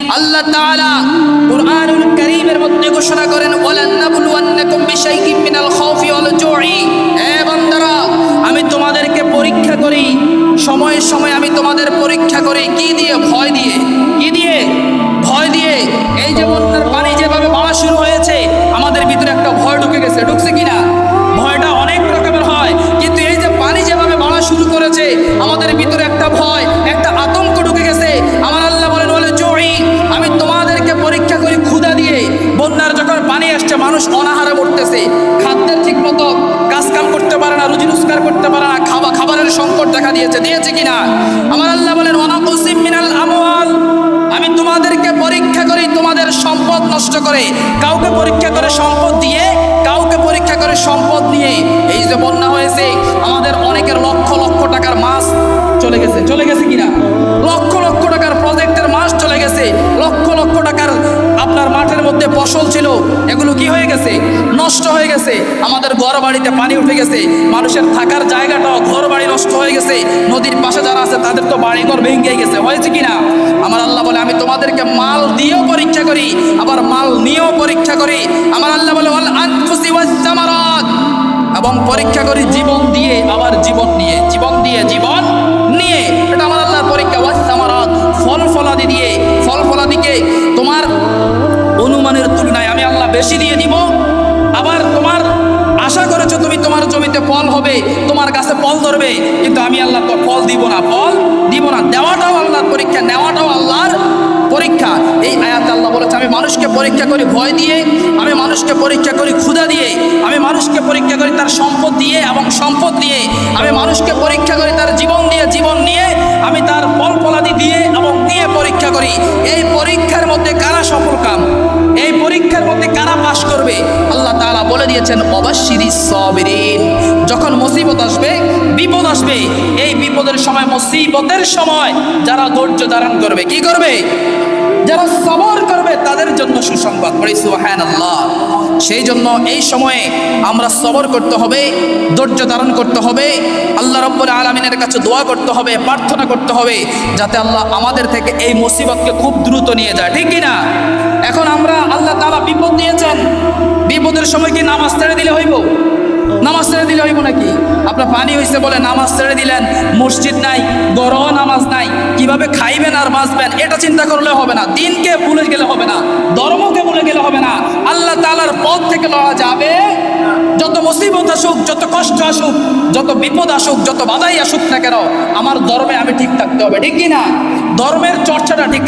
আল্লাহ তাআলা কুরআনুল কারীমের মধ্যে ঘোষণা করেন, ওয়ালান নাবলুওয়ান্নাকুম বিশাইইম মিনাল খাউফি ওয়াল জুই হে বান্দারা, আমি তোমাদেরকে পরীক্ষা করি, সময়ে সময়ে আমি তোমাদের পরীক্ষা করি, কি দিয়ে? ভয় দিয়ে। কি দিয়ে? ভয় দিয়ে। এই যে বন্যার পানি যেভাবে বাড়া শুরু হয়েছে, আমাদের ভিতরে একটা ভয় ঢুকে গেছে। ঢুকছে কিনা আসছে, মানুষ অনাহারে পড়তেছে খাদ্যের ঠিক মতো কাজ কাম করতে পারে না, রুজি রোজগার করতে পারে না খাবার খাবারের সংকট দেখা দিয়েছে দিয়েছে কিনা? আমার আল্লাহ বলেন, ওয়ানাকুসিম মিনাল আমওয়াল। আমি তোমাদেরকে পরীক্ষা করি, তোমাদের সম্পদ নষ্ট করে। কাউকে পরীক্ষা করে সম্পদ দিয়ে, কাউকে পরীক্ষা করে সম্পদ নিয়ে। এই যে বন্যা হয়েছে, আমাদের অনেকের লক্ষ ফসল ছিল, এগুলো কি হয়ে গেছে? নষ্ট হয়ে গেছে। আমাদের ঘর বাড়িতে পানি উঠে গেছে। মানুষের থাকার জায়গাটাও ঘর বাড়ি নষ্ট হয়ে গেছে। নদীর পাশে যারা আছে, তাদের তো বাড়ি ঘর ভেঙে গেছে। হয়েছে কিনা আমার আল্লাহ বলে, আমি তোমাদেরকে মাল দিয়েও পরীক্ষা করি, আবার মাল নিয়েও পরীক্ষা করি। আমার আল্লাহ বলে এবং পরীক্ষা করি জীবন দিয়ে, আবার জীবন বেশি দিয়ে দিব আবার তোমার আশা করেছ তুমি তোমার জমিতে ফল হবে, তোমার কাছে ফল ধরবে, কিন্তু আমি আল্লাহ তো ফল দিব না। ফল দিব না, দেওয়াটাও আল্লাহর পরীক্ষা, নেওয়াটাও আল্লাহর পরীক্ষা। এই আয়াত আল্লাহ বলেছে, আমি মানুষকে পরীক্ষা করি ভয় দিয়ে, আমি মানুষকে পরীক্ষা করি ক্ষুধা দিয়ে, আমি মানুষকে পরীক্ষা করি তার সম্পদ দিয়ে এবং সম্পদ দিয়ে আমি মানুষকে পরীক্ষা করি তার জীবন দিয়ে, জীবন নিয়ে, আমি তার ফল ফলাদি দিয়ে এবং দিয়ে পরীক্ষা করি। এই পরীক্ষার কারা করবে। আল্লাহ তাআলা বলে দিয়েছেন অবাশিরি সবিরিন। যখন মুসিবত আসবে, বিপদ আসবে। এই বিপদের সময়, মুসিবতের সময় যারা ধৈর্য ধারণ করবে, কি করবে? যারা সবর করবে, তাদের জন্য সুসংবাদ পড়ি। সুবহানাল্লাহ। সেই জন্য এই সময়ে আমরা সবর করতে হবে, ধৈর্য ধারণ করতে হবে। আল্লাহ রব্বুল আলমিনের কাছে দোয়া করতে হবে, প্রার্থনা করতে হবে, যাতে আল্লাহ আমাদের থেকে এই মুসিবতকে খুব দ্রুত নিয়ে যায়। ঠিক কি বিপদের সময় কি নামাজ ছেড়ে দিলে হইব? নামাজ ছেড়ে দিলে হইব নাকি? আপনার পানি হয়েছে বলে নামাজ ছেড়ে দিলেন, মসজিদ নাই গরহ নামাজ নাই, কীভাবে খাইবেন আর বাঁচবেন, এটা চিন্তা করলে হবে না। দিনকে ভুলে গেলে হবে না, ধর্মকে ভুলে গেলে হবে না। আল্লাহ তালার পথ থেকে লড়া যাবে। যত মুসিবত আসুক, যত কষ্ট আসুক, যত বিপদ আসুক, যত বাধাই আসুক না কেন, আমার ধর্মে আমি ঠিক থাকতে হবে, ঠিক কি না ধর্মের চর্চাটা ঠিক